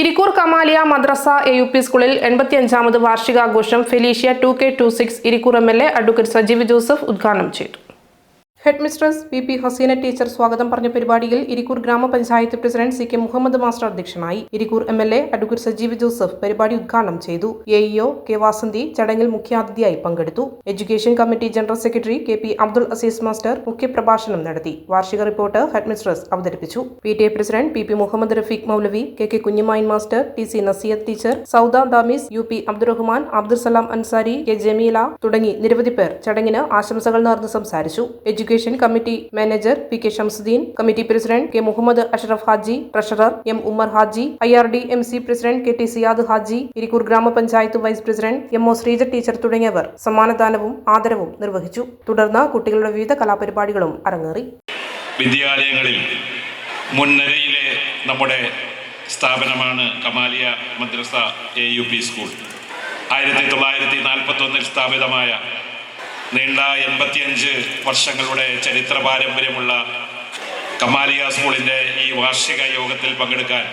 Irikkur Kamaliya Madrasa A U P സ്കൂളിൽ എൺപത്തിയഞ്ചാമത് വാർഷികാഘോഷം Felicia two K two six Irikkur M L A advocate Sajeev Joseph ഉദ്ഘാടനം ചെയ്തു. Head mistress V P Haseena teacher സ്വാഗതം പറഞ്ഞ പരിപാടിയിൽ ഇരിക്കൂർ ഗ്രാമപഞ്ചായത്ത് president C K Muhammad master അധ്യക്ഷനായി Irikkur M L A advocate Sajeev Joseph പരിപാടി ഉദ്ഘാടനം ചെയ്തു. എ ഇഒ കെ വാസന്തി ചടങ്ങിൽ മുഖ്യാതിഥിയായി പങ്കെടുത്തു. Education committee general secretary K P Abdul Aziz master മുഖ്യപ്രഭാഷണം നടത്തി. വാർഷിക റിപ്പോർട്ട് ഹെഡ് മിസ്ട്രസ് അവതരിപ്പിച്ചു. P T A president P P Muhammad Rafeeq Moulavi K K Kunhumayi master T C Naseeyath teacher Sauda Damis U P Abdurahman Abdul Salam Ansari K Jameela തുടങ്ങി നിരവധി പേർ ചടങ്ങിന് ആശംസകൾ നേർന്ന് സംസാരിച്ചു. Education committee manager P K Shamsuddeen committee president K Muhammad Ashraf Haji treasurer M Ummer Haji I R D M C president K T Siyad Haji Irikkur ഗ്രാമപഞ്ചായത്ത് vice president M O Sreeja teacher തുടങ്ങിയവർ സമ്മാനദാനവും ആദരവും നിർവഹിച്ചു. തുടർന്ന് കുട്ടികളുടെ വിവിധ കലാപരിപാടികളും അരങ്ങേറി. വിദ്യാലയങ്ങളിൽ മുൻനിരയിലെ നമ്മുടെ സ്ഥാപനമാണ് Kamaliya Madrasa A U P school ആയിരത്തി തൊള്ളായിരത്തി നാൽപ്പത്തൊന്നിൽ സ്ഥാപിതമായ നീണ്ട എൺപത്തിയഞ്ച് വർഷങ്ങളുടെ ചരിത്ര പാരമ്പര്യമുള്ള കമാലിയ സ്കൂളിന്റെ ഈ വാർഷിക യോഗത്തിൽ പങ്കെടുക്കാൻ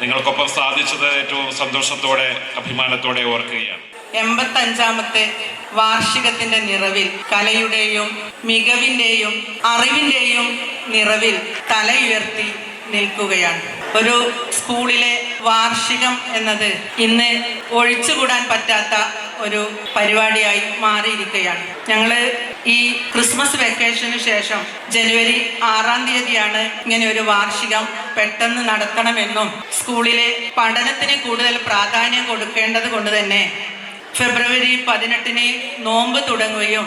നിങ്ങൾക്കൊപ്പം സാധിച്ചത് ഏറ്റവും സന്തോഷത്തോടെ അഭിമാനത്തോടെ ഓർക്കുകയാണ്. എൺപത്തഞ്ചാമത്തെ വാർഷികത്തിന്റെ നിറവിൽ കലയുടെയും മികവിന്റെയും അറിവിന്റെയും നിറവിൽ തലയുയർത്തി നിൽക്കുകയാണ്. ഒരു സ്കൂളിലെ വാർഷികം എന്നത് ഇന്ന് ഒഴിച്ചുകൂടാൻ പറ്റാത്ത ഒരു പരിപാടിയായി മാറിയിരിക്കുകയാണ്. ഞങ്ങൾ ഈ ക്രിസ്മസ് വെക്കേഷന് ശേഷം ജനുവരി ആറാം തീയതിയാണ് ഇങ്ങനെ ഒരു വാർഷികം പെട്ടെന്ന് നടത്തണമെന്നും സ്കൂളിലെ പഠനത്തിന് കൂടുതൽ പ്രാധാന്യം കൊടുക്കേണ്ടത് കൊണ്ട് തന്നെ ഫെബ്രുവരി പതിനെട്ടിന് നോമ്പ് തുടങ്ങുകയും